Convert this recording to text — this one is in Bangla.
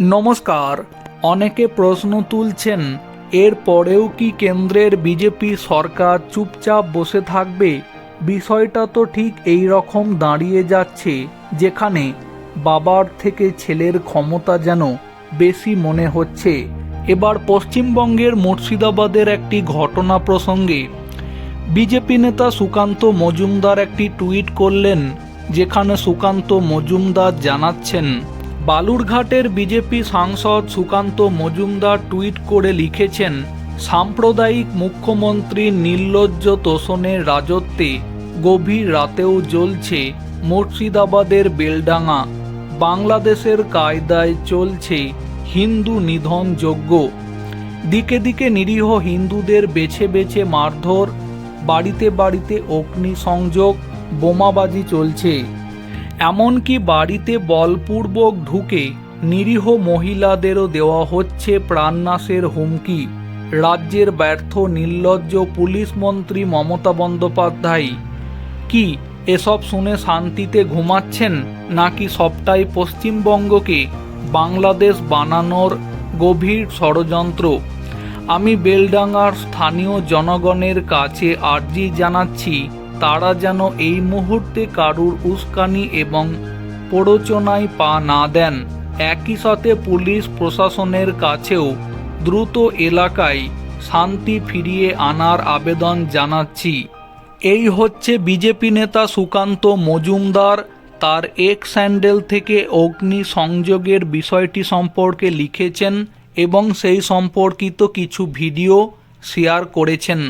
নমস্কার, অনেকে প্রশ্ন তুলছেন, এর পরেও কি কেন্দ্রের বিজেপি সরকার চুপচাপ বসে থাকবে? বিষয়টা তো ঠিক এই রকম দাঁড়িয়ে যাচ্ছে, যেখানে বাবার থেকে ছেলের ক্ষমতা যেন বেশি মনে হচ্ছে। এবার পশ্চিমবঙ্গের মুর্শিদাবাদের একটি ঘটনা প্রসঙ্গে, বিজেপি নেতা সুকান্ত মজুমদার একটি টুইট করলেন, যেখানে সুকান্ত মজুমদার জানাচ্ছেন বালুরঘাটের বিজেপি সাংসদ সুকান্ত মজুমদার টুইট করে লিখেছেন, সাম্প্রদায়িক মুখ্যমন্ত্রী নির্লজ্জ তোষণের রাজত্বে গভীর রাতেও জ্বলছে মুর্শিদাবাদের বেলডাঙা বাংলাদেশের কায়দায় চলছে হিন্দু নিধন যজ্ঞ দিকে দিকে নিরীহ হিন্দুদের বেছে বেছে মারধর, বাড়িতে বাড়িতে অগ্নিসংযোগ, বোমাবাজি চলছে। এমনকি বাড়িতে বলপূর্বক ঢুকে নিরীহ মহিলাদেরও দেওয়া হচ্ছে প্রাণনাশের হুমকি। রাজ্যের ব্যর্থ নির্লজ্জ পুলিশ মন্ত্রী মমতা বন্দ্যোপাধ্যায় কি এসব শুনে শান্তিতে ঘুমাচ্ছেন নাকি সবটাই পশ্চিমবঙ্গকে বাংলাদেশ বানানোর গভীর ষড়যন্ত্র? আমি বেলডাঙ্গার স্থানীয় জনগণের কাছে আর্জি জানাচ্ছি তারা যেন এই মুহূর্তে কারুর উস্কানি এবং প্ররোচনায় পা না দেন। একই সাথে পুলিশ প্রশাসনের কাছেও দ্রুত এলাকায় শান্তি ফিরিয়ে আনার আবেদন জানাচ্ছি। এই হচ্ছে বিজেপি নেতা সুকান্ত মজুমদার। তার এক স্যান্ডেল থেকে অগ্নি সংযোগের বিষয়টি সম্পর্কে লিখেছেন এবং সেই সম্পর্কিত কিছু ভিডিও শেয়ার করেছেন।